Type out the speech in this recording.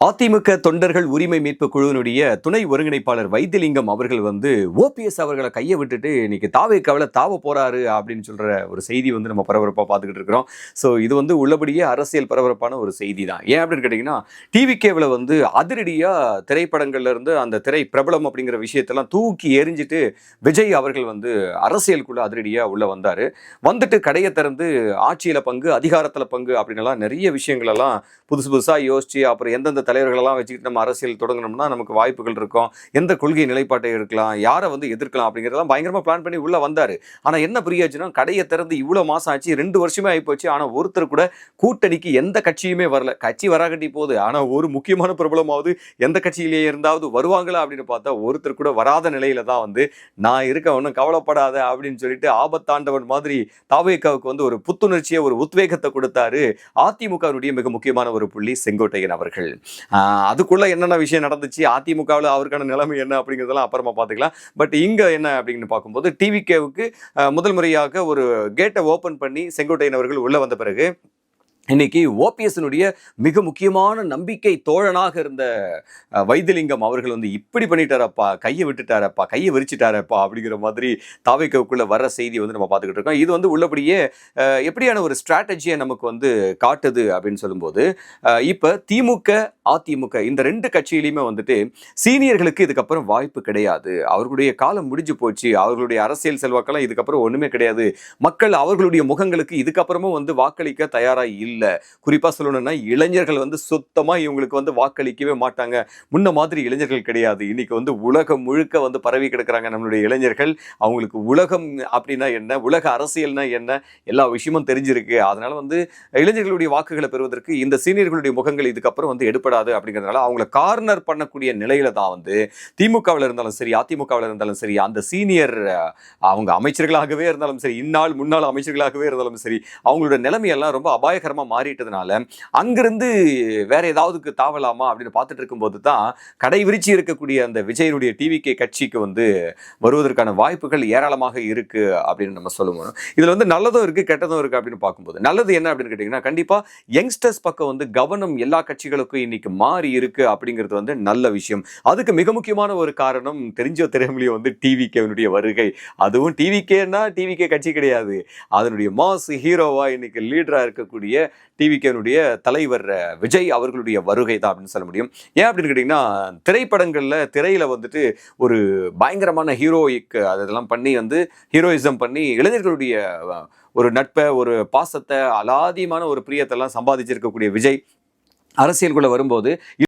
அதிமுக தொண்டர்கள் உரிமை மீட்பு குழுவினுடைய துணை ஒருங்கிணைப்பாளர் வைத்திலிங்கம் அவர்கள் வந்து ஓபிஎஸ் அவர்களை கையை விட்டுட்டு இன்னைக்கு தாவே கவலை தாவ போறாரு அப்படின்னு சொல்ற ஒரு செய்தி வந்து நம்ம பரபரப்பாக பார்த்துக்கிட்டு இருக்கிறோம். ஸோ இது வந்து உள்ளபடியே அரசியல் பரபரப்பான ஒரு செய்தி தான் ஏன் அப்படின்னு கேட்டிங்கன்னா டிவிகேவில் வந்து அதிரடியாக திரைப்படங்கள்ல இருந்து அந்த திரை பிரபலம் அப்படிங்கிற விஷயத்தெல்லாம் தூக்கி எறிஞ்சிட்டு விஜய் அவர்கள் வந்து அரசியலுக்குள்ள அதிரடியாக உள்ள வந்தார். வந்துட்டு கடையை திறந்து ஆட்சியில் பங்கு அதிகாரத்தில் பங்கு அப்படின்னுலாம் நிறைய விஷயங்களெல்லாம் புதுசு புதுசாக யோசிச்சு அப்புறம் எந்தெந்த தலைவர்களெல்லாம் வச்சுக்கிட்டு நம்ம அரசியல் தொடங்கணும்னா நமக்கு வாய்ப்புகள் இருக்கும். எந்த கொள்கை நிலைப்பாட்டை இருக்கலாம் யாரை வந்து எதிர்க்கலாம் அப்படிங்கிறதெல்லாம் பயங்கரமாக பிளான் பண்ணி உள்ளே வந்தார். ஆனால் என்ன பிரியாச்சுன்னா கடையை திறந்து இவ்வளோ மாதம் ஆச்சு ரெண்டு வருஷமே ஆகிப்போச்சு ஆனால் ஒருத்தர் கூட கூட்டணிக்கு எந்த கட்சியுமே வரல. கட்சி வராகட்டி போகுது. ஆனால் ஒரு முக்கியமான பிரபலமாவது எந்த கட்சியிலேயே இருந்தாவது வருவாங்களா அப்படின்னு பார்த்தா ஒருத்தர் கூட வராத நிலையில தான் வந்து நான் இருக்க ஒன்றும் கவலைப்படாத அப்படின்னு சொல்லிட்டு ஆபத்தாண்டவன் மாதிரி தாவேக்காவுக்கு வந்து ஒரு புத்துணர்ச்சியை ஒரு உத்வேகத்தை கொடுத்தாரு. அதிமுகவினுடைய மிக முக்கியமான ஒரு புள்ளி செங்கோட்டையன் அவர்கள். அதுக்குள்ளே என்னென்ன விஷயம் நடந்துச்சு? அதிமுகவில் அவருக்கான நிலைமை என்ன அப்படிங்கிறதெல்லாம் அப்புறமா பார்த்துக்கலாம். பட் இங்கே என்ன அப்படின்னு பார்க்கும்போது டிவிகேவுக்கு முதல் முறையாக ஒரு கேட்டை ஓப்பன் பண்ணி செங்கோட்டையன் அவர்கள் உள்ளே வந்த பிறகு இன்னைக்கு ஓபிஎஸ்னுடைய மிக முக்கியமான நம்பிக்கை தோழனாக இருந்த வைத்தியலிங்கம் வைத்திலிங்கம் அவர்கள் வந்து இப்படி பண்ணிட்டாரப்பா கையை விட்டுட்டாரப்பா கையை விரிச்சிட்டாரப்பா அப்படிங்கிற மாதிரி தாவைக்கவுக்குள்ளே வர செய்தி வந்து நம்ம பார்த்துக்கிட்டு இருக்கோம். இது வந்து உள்ளபடியே எப்படியான ஒரு ஸ்ட்ராட்டஜியை நமக்கு வந்து காட்டுது அப்படின்னு சொல்லும்போது இப்போ திமுக அதிமுக இந்த ரெண்டு கட்சியிலையுமே வந்துட்டு சீனியர்களுக்கு இதுக்கப்புறம் வாய்ப்பு கிடையாது. அவர்களுடைய காலம் முடிஞ்சு போச்சு. அவர்களுடைய அரசியல் செல்வாக்கெல்லாம் இதுக்கப்புறம் ஒண்ணுமே கிடையாது. மக்கள் அவர்களுடைய முகங்களுக்கு இதுக்கப்புறமும் வந்து வாக்களிக்க தயாரா இல்லை. குறிப்பா சொல்லணும்னா இளைஞர்கள் வந்து சுத்தமா இவங்களுக்கு வந்து வாக்களிக்கவே மாட்டாங்க. முன்ன மாதிரி இளைஞர்கள் கிடையாது. இன்னைக்கு வந்து உலகம் முழுக்க வந்து பரவி கிடக்குறாங்க நம்மளுடைய இளைஞர்கள். அவங்களுக்கு உலகம் அப்படின்னா என்ன? உலக அரசியல்னா என்ன? எல்லா விஷயமும் தெரிஞ்சிருக்கு. அதனால வந்து இளைஞர்களுடைய வாக்குகளை பெறுவதற்கு இந்த சீனியர்களுடைய முகங்கள் இதுக்கப்புறம் வந்து எடுப்படாது அப்படிங்கிறதுனால அவங்கள கார்னர் பண்ணக்கூடிய நிலையில தான் வந்து திமுகவில் இருந்தாலும் சரி அதிமுகவில் இருந்தாலும் சரி அந்த சீனியர் அவங்க அமைச்சர்களாகவே இருந்தாலும் சரி இந்நாள் முன்னாள் அமைச்சர்களாகவே இருந்தாலும் சரி அவங்களோட நிலைமையெல்லாம் ரொம்ப அபாயகரமாக மாறிட்டதுனால அங்கிருந்து வேற ஏதாவதுக்கு தாவலாமா அப்படின்னு பார்த்துட்டு இருக்கும்போது தான் கடை விரிச்சு இருக்கக்கூடிய அந்த விஜயனுடைய டிவிகே கட்சிக்கு வந்து வருவதற்கான வாய்ப்புகள் ஏராளமாக இருக்கு அப்படின்னு நம்ம சொல்லுவோம் இதுல வந்து நல்லதும் இருக்கு கெட்டதும் இருக்கு அப்படின்னு பார்க்கும்போது நல்லது என்ன அப்படின்னு கேட்டீங்கன்னா கண்டிப்பா யங்ஸ்டர்ஸ் பக்கம் வந்து கவனம் எல்லா கட்சிகளுக்கும் இன்னைக்கு மாறி இருக்கு அப்படிங்கிறது வந்து நல்ல விஷயம். அதுக்கு மிக முக்கியமான ஒரு காரணம் தெரிஞ்சோ திறமையிலேயே வந்து டிவிகேனுடைய வருகை. அதுவும் டிவிகேன்னா டிவிகே கட்சி கிடையாது. அதனுடைய மாஸ் ஹீரோவா இன்னைக்கு லீடரா இருக்கக்கூடிய டிவிகேனுடைய தலைவர் விஜய் அவர்களுடைய வருகை தான் அப்படின்னு சொல்ல முடியும். ஏன் அப்படின்னு கேட்டிங்கன்னா திரைப்படங்களில் திரையில் வந்துட்டு ஒரு பயங்கரமான ஹீரோயிக் அதெல்லாம் பண்ணி வந்து ஹீரோயிசம் பண்ணி இளைஞர்களுடைய ஒரு நட்பை ஒரு பாசத்தை அலாதியமான ஒரு பிரியத்தெல்லாம் சம்பாதிச்சிருக்கக்கூடிய விஜய். அரசியலுக்குள்ளே வரும்போது